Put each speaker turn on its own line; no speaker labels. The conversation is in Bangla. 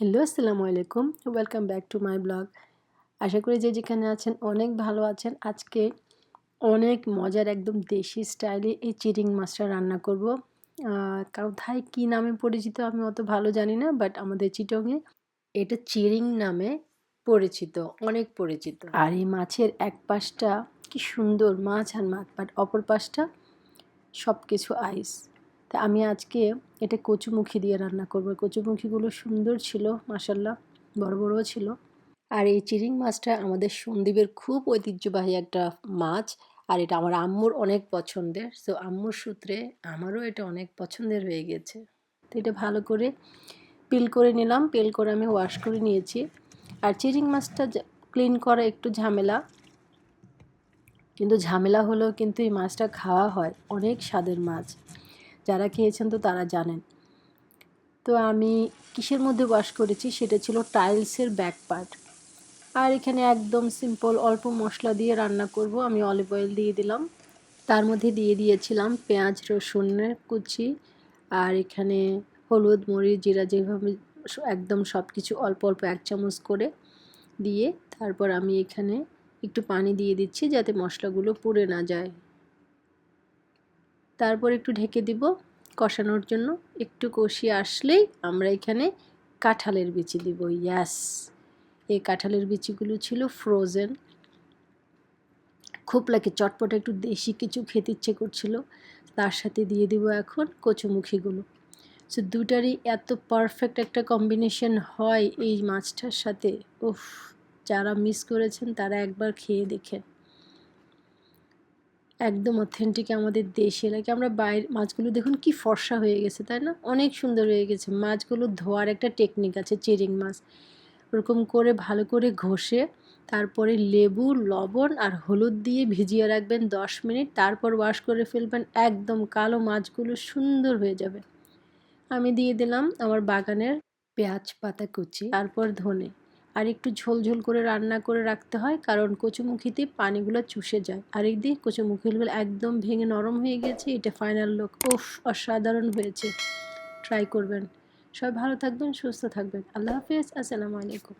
হ্যালো আসসালামু আলাইকুম। Welcome back to my blog আশা করি যে যেখানে আছেন অনেক ভালো আছেন। আজকে অনেক মজার একদম দেশি স্টাইলে এই চিরিং মাছটা রান্না করব। কোথায় কী নামে পরিচিত আমি অত ভালো জানি না বাট আমাদের চিটংয়ে এটা চিরিং নামে পরিচিত, অনেক পরিচিত। আর এই মাছের এক পাশটা কি সুন্দর মাছ আর মাছ বাট অপর পাশটা সব কিছু আইস তা আমি আজকে এটা কচুমুখী দিয়ে রান্না করব। কচুমুখিগুলো সুন্দর ছিল মাসাল্লাহ বড় বড়ও ছিল। আর এই চিরিং মাছটা আমাদের সন্দীপের খুব ঐতিহ্যবাহী একটা মাছ, আর এটা আমার আম্মুর অনেক পছন্দের। সো আম্মুর সূত্রে আমারও এটা অনেক পছন্দের হয়ে গেছে। তো এটা ভালো করে পিল করে নিলাম। পিল করে আমি ওয়াশ করে নিয়েছি। আর চিরিং মাছটা ক্লিন করা একটু ঝামেলা। কিন্তু ঝামেলা হলেও কিন্তু এই মাছটা খাওয়া হয়। অনেক স্বাদের মাছ। যারা খেয়েছেন তো তারা জানেন। তো আমি কিসের মধ্যে ওয়াশ করেছি সেটা ছিল টাইলসের ব্যাক পার্ট। আর এখানে একদম সিম্পল অল্প মশলা দিয়ে রান্না করব, আমি অলিভ অয়েল দিয়ে দিলাম। তার মধ্যে দিয়ে দিয়েছিলাম পেঁয়াজ রসুনের কুচি, আর এখানে হলুদ, মরিচ, জিরা যেভাবে একদম সব কিছু অল্প অল্প এক চামচ করে দিয়ে তারপর আমি এখানে একটু পানি দিয়ে দিচ্ছি যাতে মশলাগুলো পুড়ে না যায়। তারপর একটু ঢেকে দিব কষানোর জন্য। একটু কষিয়ে আসলেই আমরা এখানে কাঁঠালের বিচি দিব। ইয়াস এই কাঁঠালের বিচিগুলো ছিল ফ্রোজেন খুব লাগে চটপট একটু দেশি কিছু খেতে ইচ্ছে করছিল। তার সাথে দিয়ে দিব এখন কচুমুখিগুলো। সো দুটারই এত পারফেক্ট একটা কম্বিনেশন হয় এই মাছটার সাথে। উফ! যারা মিস করেছেন তারা একবার খেয়ে দেখেন। একদম অথেন্টিক আমাদের দেশে। লাগে আমরা বাইরে, মাছগুলো দেখুন কি ফর্সা হয়ে গেছে, তাই না? অনেক সুন্দর হয়ে গেছে। মাছগুলো ধোয়ার একটা টেকনিক আছে চিরিং মাছ। ওরকম করে ভালো করে ঘষে, তারপরে লেবু, লবণ আর হলুদ দিয়ে ভিজিয়ে রাখবেন দশ মিনিট। তারপর ওয়াশ করে ফেলবেন একদম কালো মাছগুলো সুন্দর হয়ে যাবে। আমি দিয়ে দিলাম আমার বাগানের পেঁয়াজ পাতা কুচি, তারপর ধনে। আর একটু ঝোল ঝোল করে রান্না করে রাখতে হয়, কারণ কচুমুখিতে পানিগুলো চুষে যায়। আর এই দিয়ে কচুমুখিগুলো একদম ভেঙে নরম হয়ে গেছে, এটা ফাইনাল লোক উফ, অসাধারণ হয়েছে। ট্রাই করবেন। সবাই ভালো থাকবেন, সুস্থ থাকবেন। আল্লাহ হাফিজ, আসসালামু আলাইকুম।